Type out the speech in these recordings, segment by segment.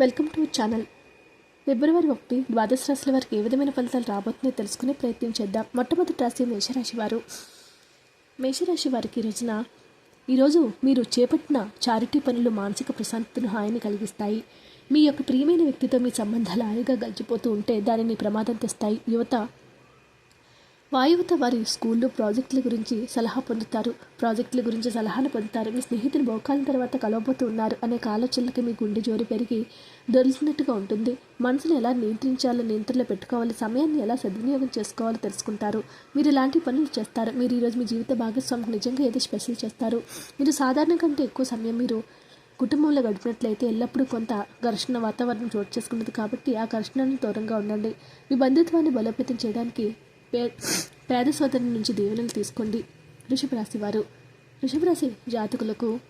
Welcome to channel. ఫిబ్రవరి ఒకటి ద్వాదశ రాశుల వారికి ఏ విధమైన ఫలితాలు రాబోతున్నాయో తెలుసుకునే ప్రయత్నం చేద్దాం. మొట్టమొదటి రాశి మేషరాశి వారు. మేషరాశి వారికి ఈ రోజున ఈరోజు మీరు చేపట్టిన చారిటీ పనులు మానసిక ప్రశాంతతను హాయిని కలిగిస్తాయి. మీ యొక్క ప్రియమైన వ్యక్తితో మీ సంబంధాలు హాయిగా గడిచిపోతూ ఉంటే దానిని ప్రమాదం తెస్తాయి. యువత వాయువత వారి స్కూల్లో ప్రాజెక్టుల గురించి సలహా పొందుతారు. ప్రాజెక్టుల గురించి సలహాను పొందుతారు మీ స్నేహితులు బహుకాలం తర్వాత కలవబోతూ ఉన్నారు. అనే ఆలోచనలకి మీ గుండె జోరి పెరిగి దొరికినట్టుగా ఉంటుంది. మనసును ఎలా నియంత్రించాలో నియంత్రణలో పెట్టుకోవాలి. సమయాన్ని ఎలా సద్వినియోగం చేసుకోవాలో తెలుసుకుంటారు. మీరు ఇలాంటి పనులు చేస్తారు. మీరు ఈరోజు మీ జీవిత భాగస్వామికి నిజంగా ఏదో స్పెషల్ చేస్తారు. మీరు సాధారణ కంటే ఎక్కువ సమయం మీరు కుటుంబంలో గడిపినట్లయితే ఎల్లప్పుడూ కొంత ఘర్షణ వాతావరణం చోటు చేసుకున్నది కాబట్టి ఆ ఘర్షణను దూరంగా ఉండండి. మీ బంధుత్వాన్ని బలోపేతం చేయడానికి పేద సోదరుని నుంచి దీవెనలు తీసుకోండి వృషభరాశి వారు. వృషభరాశి జాతకులకు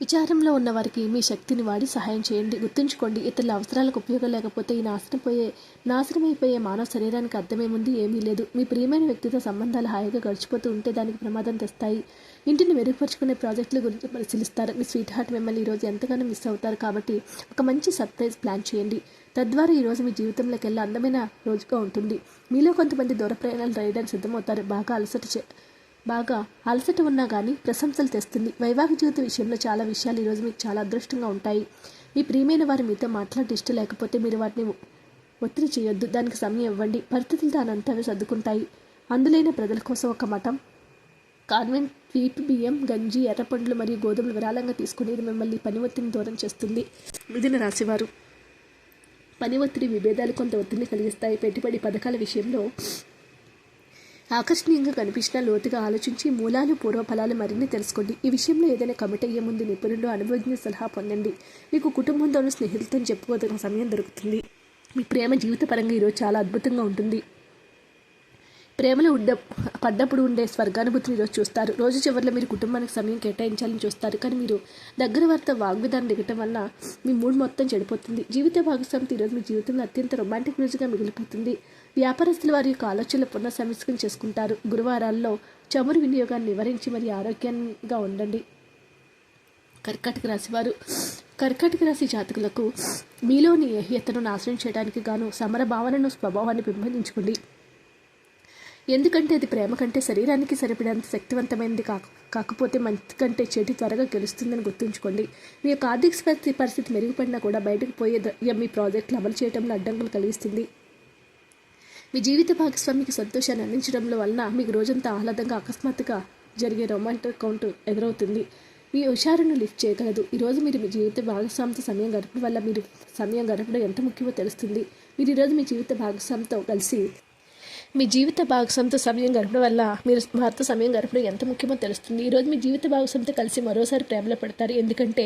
విచారంలో ఉన్న వారికి మీ శక్తిని వాడి సహాయం చేయండి. గుర్తుంచుకోండి ఇతరుల అవసరాలకు ఉపయోగం లేకపోతే ఈ నాశనపోయే నాశనమైపోయే మానవ శరీరానికి అర్థమేముంది ఏమీ లేదు. మీ ప్రియమైన వ్యక్తితో సంబంధాలు హాయిగా గడిచిపోతూ ఉంటే దానికి ప్రమాదం తెస్తాయి. ఇంటిని మెరుగుపరుచుకునే ప్రాజెక్టుల గురించి పరిశీలిస్తారు. మీ స్వీట్ హార్ట్ మిమ్మల్ని ఈరోజు ఎంతగానో మిస్ అవుతారు కాబట్టి ఒక మంచి సర్ప్రైజ్ ప్లాన్ చేయండి. తద్వారా ఈరోజు మీ జీవితంలోకి వెళ్ళి అందమైన రోజుగా ఉంటుంది. మీలో కొంతమంది దూర ప్రయాణాలు రాయడానికి సిద్ధమవుతారు. బాగా అలసట చే బాగా అలసట ఉన్నా కానీ ప్రశంసలు తెస్తుంది. వైవాహిక జీవిత విషయంలో చాలా విషయాలు ఈరోజు మీకు చాలా అదృష్టంగా ఉంటాయి. మీ ప్రియమైన వారు మీతో మాట్లాడే ఇష్టం లేకపోతే మీరు వాటిని ఒత్తిడి చేయొద్దు. దానికి సమయం ఇవ్వండి. పరిస్థితులు దానంతవే సర్దుకుంటాయి. అందులైన ప్రజల కోసం ఒక మఠం కాన్వెంట్ స్వీట్ బియ్యం గంజి ఎర్రపండ్లు మరియు గోధుమలు విరాళంగా తీసుకునేది మిమ్మల్ని పని ఒత్తిడిని దూరం చేస్తుంది. మిథున రాశివారు. పని ఒత్తిడి విభేదాలు కొంత ఒత్తిడిని కలిగిస్తాయి. పెట్టుబడి పథకాల విషయంలో ఆకర్షణీయంగా కనిపించినా లోతుగా ఆలోచించి మూలాలు పూర్వఫలాలు మరిన్ని తెలుసుకోండి. ఈ విషయంలో ఏదైనా కమిట్ అయ్యే ముందు నిపుణులు అనుభవజ్ఞ సలహా పొందండి. మీకు కుటుంబంతోనూ స్నేహితులతో చెప్పుకోదగిన సమయం దొరుకుతుంది. మీ ప్రేమ జీవితపరంగా ఈరోజు చాలా అద్భుతంగా ఉంటుంది. ప్రేమలో ఉండ పడ్డప్పుడు ఉండే స్వర్గానుభూతిని ఈరోజు చూస్తారు. రోజు చివరిలో మీరు కుటుంబానికి సమయం కేటాయించాలని చూస్తారు. కానీ మీరు దగ్గర వార్త వాగ్విధానం దిగటం వల్ల మీ మూడ్ మొత్తం చెడిపోతుంది. జీవిత భాగస్వామి ఈరోజు మీ జీవితంలో అత్యంత రొమాంటిక్ మ్యూజిక్గా మిగిలిపోతుంది. వ్యాపారస్తులు వారి యొక్క ఆలోచనలు పునఃసమీక్షణ చేసుకుంటారు. గురువారాల్లో చమురు వినియోగాన్ని నివారించి మరి ఆరోగ్యంగా ఉండండి. కర్కాటక రాశి వారు కర్కాటక రాశి జాతకులకు మీలోని ఏహ్యతను నాశనం చేయడానికి గాను సమర భావనను స్వభావాన్ని పెంపొందించుకోండి. ఎందుకంటే అది ప్రేమ కంటే శరీరానికి సరిపడేంత శక్తివంతమైనది కాక కాకపోతే మంచి కంటే చెడు త్వరగా గెలుస్తుందని గుర్తుంచుకోండి. మీ యొక్క ఆర్థిక పరిస్థితి పరిస్థితి మెరుగుపడినా కూడా బయటకు పోయే మీ ప్రాజెక్టులు అమలు చేయడంలో అడ్డంకులు కలిగిస్తుంది. మీ జీవిత భాగస్వామికి సంతోషాన్ని అందించడంలో వలన మీకు రోజంతా ఆహ్లాదంగా అకస్మాత్తుగా జరిగే రొమాంటిక్ కౌంట్ ఎదురవుతుంది. మీ హుషారును లిఫ్ట్ చేయగలదు. ఈరోజు మీరు మీ జీవిత భాగస్వామితో సమయం గడపడం వల్ల మీరు సమయం గడపడం ఎంత ముఖ్యమో తెలుస్తుంది. మీరు ఈరోజు మీ జీవిత భాగస్వామితో కలిసి మీ జీవిత భాగస్వామితో సమయం గడపడం వల్ల మీరు వారితో సమయం గడపడం ఎంత ముఖ్యమో తెలుస్తుంది. ఈరోజు మీ జీవిత భాగస్వామితో కలిసి మరోసారి ప్రేమలో పడతారు. ఎందుకంటే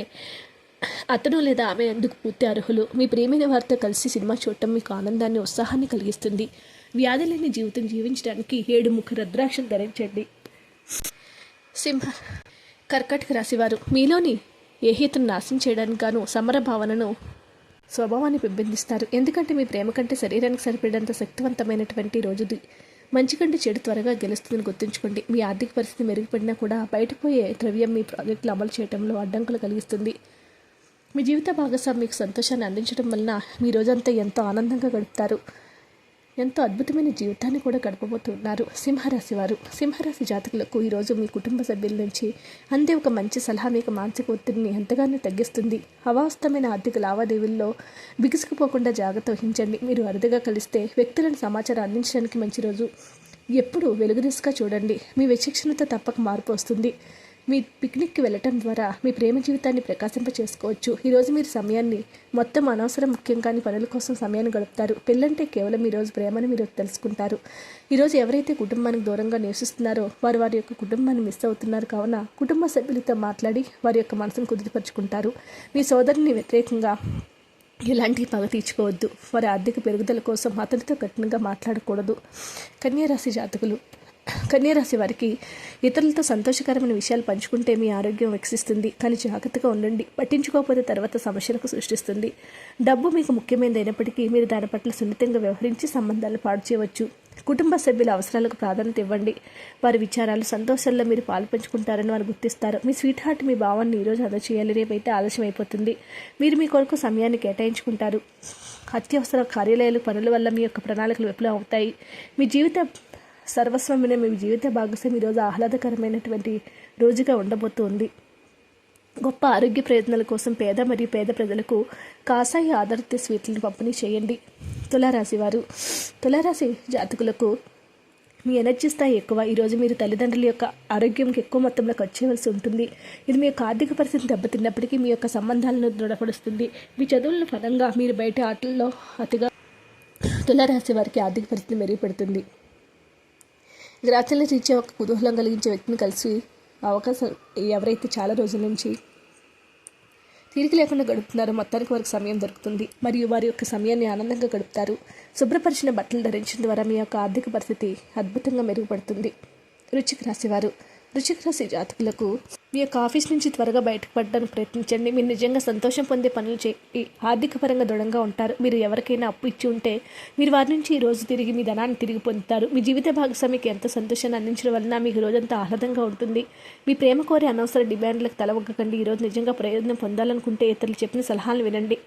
అతను లేదా ఆమె అందుకు పూర్తి అర్హులు? మీ ప్రేమైన వారితో కలిసి సినిమా చూడటం మీకు ఆనందాన్ని ఉత్సాహాన్ని కలిగిస్తుంది. వ్యాధి లేని జీవితం జీవించడానికి ఏడు ముఖ రుద్రాక్షలు ధరించండి. సింహ కర్కటక రాశివారు మీలోని ఏహితను నాశనం చేయడానికి గాను సమర భావనను స్వభావాన్ని పెంపొందిస్తారు ఎందుకంటే మీ ప్రేమ కంటే శరీరానికి సరిపడేంత శక్తివంతమైనటువంటి రోజుది మంచి కంటే చెడు త్వరగా గెలుస్తుందని గుర్తుంచుకోండి. మీ ఆర్థిక పరిస్థితి మెరుగుపడినా కూడా బయటపోయే ద్రవ్యం మీ ప్రాజెక్టులు అమలు చేయడంలో అడ్డంకులు కలిగిస్తుంది. మీ జీవిత భాగస్వామి మీకు సంతోషాన్ని అందించడం వలన మీ రోజంతా ఎంతో ఆనందంగా గడుపుతారు. ఎంతో అద్భుతమైన జీవితాన్ని కూడా గడపబోతున్నారు సింహరాశి వారు. సింహరాశి జాతకులకు ఈరోజు మీ కుటుంబ సభ్యుల నుంచి అందే ఒక మంచి సలహా మీకు మానసిక ఒత్తిడిని ఎంతగానో తగ్గిస్తుంది. అవాస్తవమైన ఆర్థిక లావాదేవీల్లో బిగుసుకుపోకుండా జాగ్రత్త వహించండి. మీరు అరుదుగా కలిస్తే వ్యక్తులను సమాచారం అందించడానికి మంచి రోజు. ఎప్పుడు వెలుగుదిశగా చూడండి. మీ విచక్షణతో తప్పక మార్పు వస్తుంది. మీ పిక్నిక్కి వెళ్ళటం ద్వారా మీ ప్రేమ జీవితాన్ని ప్రకాశింప చేసుకోవచ్చు ఈరోజు మీరు సమయాన్ని మొత్తం అనవసరం ముఖ్యం కాని పనుల కోసం సమయాన్ని గడుపుతారు. పెళ్ళంటే కేవలం ఈరోజు ప్రేమను మీరు తెలుసుకుంటారు. ఈరోజు ఎవరైతే కుటుంబానికి దూరంగా నివసిస్తున్నారో వారు వారి యొక్క కుటుంబాన్ని మిస్ అవుతున్నారు కావున కుటుంబ సభ్యులతో మాట్లాడి వారి యొక్క మనసును కుదిరిపరుచుకుంటారు మీ సోదరుని వ్యతిరేకంగా ఎలాంటి పగ తీర్చుకోవద్దు. వారి ఆర్థిక పెరుగుదల కోసం అతనితో కఠినంగా మాట్లాడకూడదు. కన్యారాశి జాతకులు కన్యరాశి వారికి ఇతరులతో సంతోషకరమైన విషయాలు పంచుకుంటే మీ ఆరోగ్యం వికసిస్తుంది. కానీ జాగ్రత్తగా ఉండండి. పట్టించుకోకపోతే తర్వాత సమస్యలకు సృష్టిస్తుంది. డబ్బు మీకు ముఖ్యమైనది అయినప్పటికీ మీరు దాని పట్ల సున్నితంగా వ్యవహరించి సంబంధాలు పాడు చేయవచ్చు. కుటుంబ సభ్యుల అవసరాలకు ప్రాధాన్యత ఇవ్వండి. వారి విచారాలు సంతోషాల్లో మీరు పాలు పంచుకుంటారని వారు గుర్తిస్తారు. మీ స్వీట్ హార్ట్ మీ భావాన్ని ఈరోజు అందచేయాలి రేపైతే ఆలస్యం అయిపోతుంది. మీరు మీ కొరకు సమయాన్ని కేటాయించుకుంటారు. అత్యవసర కార్యాలయాలు పనుల వల్ల మీ యొక్క ప్రణాళికలు విఫలం అవుతాయి మీ జీవిత సర్వస్వమైన మీ జీవిత భాగస్వామి. ఈరోజు ఆహ్లాదకరమైనటువంటి రోజుగా ఉండబోతోంది. గొప్ప ఆరోగ్య ప్రయత్నాల కోసం పేద మరియు పేద ప్రజలకు కాసాయి ఆధారిత స్వీట్లను పంపిణీ చేయండి. తులారాశి వారు తులారాశి జాతకులకు మీ ఎనర్జీ స్థాయి ఎక్కువ. ఈరోజు మీరు తల్లిదండ్రుల యొక్క ఆరోగ్యంకి ఎక్కువ మొత్తంలో ఖర్చు చేయవలసి ఉంటుంది. ఇది మీ యొక్క ఆర్థిక పరిస్థితి దెబ్బతిన్నప్పటికీ మీ యొక్క సంబంధాలను దృఢపరుస్తుంది. మీ చదువుల పరంగా మీరు బయట ఆటల్లో అతిగా తులారాశి వారికి ఆర్థిక పరిస్థితి మెరుగుపడుతుంది. గ్రాచాల రీత్యా ఒక కుతూహలం కలిగించే వ్యక్తిని కలిసి అవకాశం ఎవరైతే చాలా రోజుల నుంచి తీరిక లేకుండా గడుపుతున్నారో మొత్తానికి వారికి సమయం దొరుకుతుంది. మరియు వారి యొక్క సమయాన్ని ఆనందంగా గడుపుతారు. శుభ్రపరిచిన బట్టలు ధరించడం ద్వారా మీ యొక్క ఆర్థిక పరిస్థితి అద్భుతంగా మెరుగుపడుతుంది. రుచికి రాసేవారు రుచికి రాశి జాతకులకు మీ యొక్క ఆఫీస్ నుంచి త్వరగా బయటకు పడడానికి ప్రయత్నించండి. మీరు నిజంగా సంతోషం పొందే పనులు చేయి ఆర్థిక పరంగా దృఢంగా ఉంటారు. మీరు ఎవరికైనా అప్పు ఇచ్చి ఉంటే మీరు వారి నుంచి ఈ రోజు తిరిగి మీ ధనాన్ని తిరిగి పొందుతారు. మీ జీవిత భాగస్వామికి ఎంత సంతోషాన్ని అందించడం వలన మీకు రోజంతా ఆహ్లాదంగా ఉంటుంది. మీ ప్రేమ కోరే అనవసర డిమాండ్లకు తలవగ్గకండి. ఈరోజు నిజంగా ప్రయోజనం పొందాలనుకుంటే ఇతరులు చెప్పిన సలహాలు వినండి.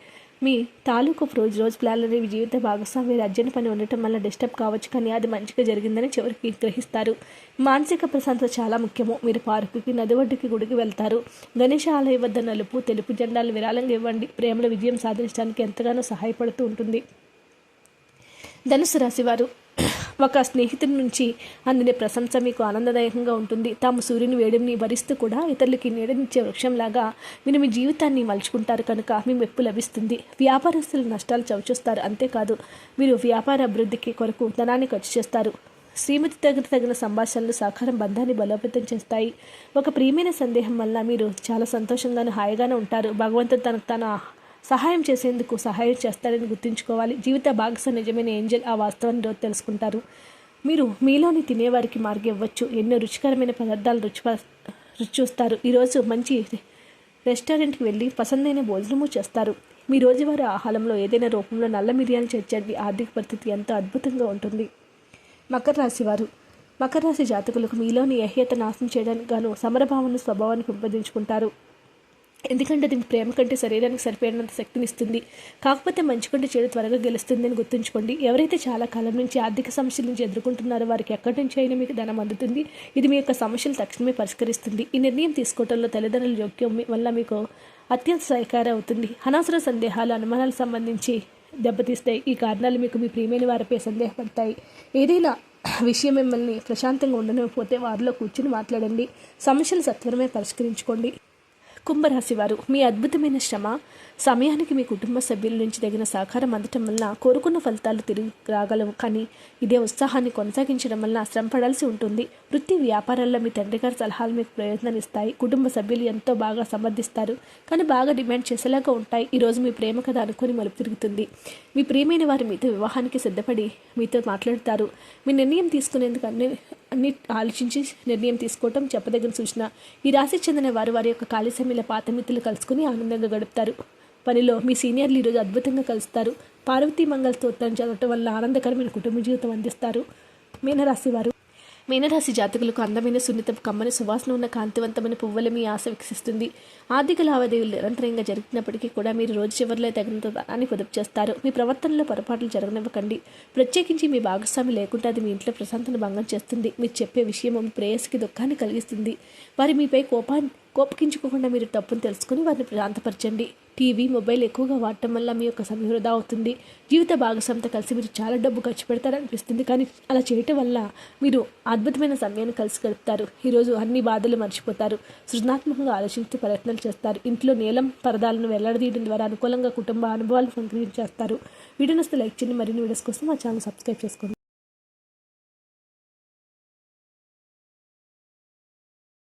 మీ తాలూకు రోజు రోజు ప్లాలరీ జీవిత భాగస్వామి అర్జెంట్ పని ఉండటం వల్ల డిస్టర్బ్ కావచ్చు కానీ అది మంచిగా జరిగిందని చివరికి గ్రహిస్తారు. మానసిక ప్రశాంతత చాలా ముఖ్యము. మీరు పార్కుకి నది ఒడ్డుకి గుడికి వెళ్తారు. గణేష ఆలయ వద్ద నలుపు తెలుపు జెండాలు విరాళంగా ఇవ్వండి. ప్రేమల విజయం సాధించడానికి ఎంతగానో సహాయపడుతూ ఉంటుంది. ధనుసు రాశివారు ఒక స్నేహితుడి నుంచి అందిన ప్రశంస మీకు ఆనందదాయకంగా ఉంటుంది. తాము సూర్యుని వేడిని భరిస్తూ కూడా ఇతరులకి నీడనిచ్చే వృక్షంలాగా మీరు మీ జీవితాన్ని మలుచుకుంటారు కనుక మీ మెప్పు లభిస్తుంది. వ్యాపారస్తులు నష్టాలు చవిచూస్తారు. అంతేకాదు మీరు వ్యాపార అభివృద్ధికి కొరకు ధనాన్ని ఖర్చు చేస్తారు. శ్రీమతి తగిన తగిన సంభాషణలు సహకారం బంధాన్ని బలోపేతం చేస్తాయి. ఒక ప్రియమైన సందేహం వల్ల మీరు చాలా సంతోషంగాను హాయిగానే ఉంటారు. భగవంతుడు తనకు తన సహాయం చేసేందుకు సహాయం చేస్తారని గుర్తుంచుకోవాలి. జీవిత భాగస్వామి నిజమైన ఏంజల్ ఆ వాస్తవాన్ని రోజు తెలుసుకుంటారు. మీరు మీలోని తినేవారికి మార్గం ఇవ్వచ్చు. ఎన్నో రుచికరమైన పదార్థాలు రుచి రుచి చూస్తారు ఈరోజు మంచి రెస్టారెంట్కి వెళ్ళి పసందైన భోజనము చేస్తారు. మీ రోజువారీ ఆహారంలో ఏదైనా రూపంలో నల్ల మిరియాలు చేర్చండి. ఆర్థిక పరిస్థితి ఎంతో అద్భుతంగా ఉంటుంది. మకర రాశి వారు. మకర రాశి జాతకులకు మీలోని అహ్యత నాశనం చేయడానికి గాను సమరభావన స్వభావాన్ని పెంపొందించుకుంటారు. ఎందుకంటే అది ప్రేమ కంటే శరీరానికి సరిపోయినంత శక్తిని ఇస్తుంది. కాకపోతే మంచి కంటే చెడు త్వరగా గెలుస్తుంది అని గుర్తుంచుకోండి. ఎవరైతే చాలా కాలం నుంచి ఆర్థిక సమస్యల నుంచి ఎదుర్కొంటున్నారో వారికి ఎక్కడి నుంచి అయినా మీకు ధనం అందుతుంది. ఇది మీ యొక్క సమస్యలు తక్షణమే పరిష్కరిస్తుంది. ఈ నిర్ణయం తీసుకోవడంలో తల్లిదండ్రుల జోక్యం వల్ల మీకు అత్యంత సహకారం అవుతుంది. అనవసర సందేహాలు అనుమానాలకు సంబంధించి దెబ్బతీస్తాయి. ఈ కారణాలు మీకు మీ ప్రియమైన వారిపై సందేహపడతాయి. ఏదైనా విషయం మిమ్మల్ని ప్రశాంతంగా ఉండకపోతే వారిలో కూర్చుని మాట్లాడండి. సమస్యలు సత్వరమే పరిష్కరించుకోండి. కుంభరాశి వారు మీ అద్భుతమైన శ్రమ సమయానికి మీ కుటుంబ సభ్యుల నుంచి తగిన సహకారం అందటం వల్ల కోరుకున్న ఫలితాలు తిరిగి రాగలవు. కానీ ఇదే ఉత్సాహాన్ని కొనసాగించడం వల్ల శ్రమ పడాల్సి ఉంటుంది. వృత్తి వ్యాపారాల్లో మీ తండ్రి గారి సలహాలు మీకు ప్రయోజనాన్నిస్తాయి కుటుంబ సభ్యులు ఎంతో బాగా సమర్థిస్తారు కానీ బాగా డిమాండ్ చేసేలాగా ఉంటాయి. ఈరోజు మీ ప్రేమ కథ అనుకుని మలుపు తిరుగుతుంది. మీ ప్రియమైన వారు మీతో వివాహానికి సిద్ధపడి మీతో మాట్లాడతారు. మీ నిర్ణయం తీసుకునేందుకు అన్ని అన్ని ఆలోచించి నిర్ణయం తీసుకోవటం చెప్పదగిన సూచన. ఈ రాశి చెందిన వారు వారి యొక్క ఖాళీ సమయంలో పాత మిత్రులు కలుసుకుని ఆనందంగా గడుపుతారు. పనిలో మీ సీనియర్లు ఈరోజు అద్భుతంగా కలుస్తారు. పార్వతీ మంగళ స్తోత్రం చదవటం వల్ల ఆనందకరమైన కుటుంబ జీవితం అందిస్తారు. మీనరాశి వారు మీనరాశి జాతకులకు అందమైన సున్నిత కమ్మని సువాసన ఉన్న కాంతివంతమైన పువ్వుల మీ ఆశ వికసిస్తుంది. ఆర్థిక లావాదేవీలు నిరంతరంగా జరిగినప్పటికీ కూడా మీరు రోజు చివరిలో తగినంత ధనాన్ని పొదుపు చేస్తారు. మీ ప్రవర్తనలో పొరపాట్లు జరగనివ్వకండి. ప్రత్యేకించి మీ భాగస్వామి లేకుండా అది మీ ఇంట్లో ప్రశాంతను భంగం చేస్తుంది. మీరు చెప్పే విషయం మీ ప్రేయస్కి దుఃఖాన్ని కలిగిస్తుంది. వారి మీపై కోపాన్ని కోపగించుకోకుండా మీరు తప్పును తెలుసుకుని వారిని ప్రాంతపరచండి టీవీ మొబైల్ ఎక్కువగా వాడటం వల్ల మీ యొక్క సమయం వృధా అవుతుంది. జీవిత భాగస్వామితో కలిసి మీరు చాలా డబ్బు ఖర్చు పెడతారనిపిస్తుంది. కానీ అలా చేయటం వల్ల మీరు అద్భుతమైన సమయాన్ని కలిసి గడుపుతారు. ఈరోజు అన్ని బాధలు మర్చిపోతారు. సృజనాత్మకంగా ఆలోచించే ప్రయత్నాలు చేస్తారు. ఇంట్లో నీలం పరదాలను వెల్లడదీయడం ద్వారా అనుకూలంగా కుటుంబ అనుభవాలను సంగ్రహించేస్తారు. చేస్తారు నస్తే లైక్ చేయండి. మరిన్ని వీడియోస్ కోసం మా ఛానల్ సబ్స్క్రైబ్ చేసుకోండి.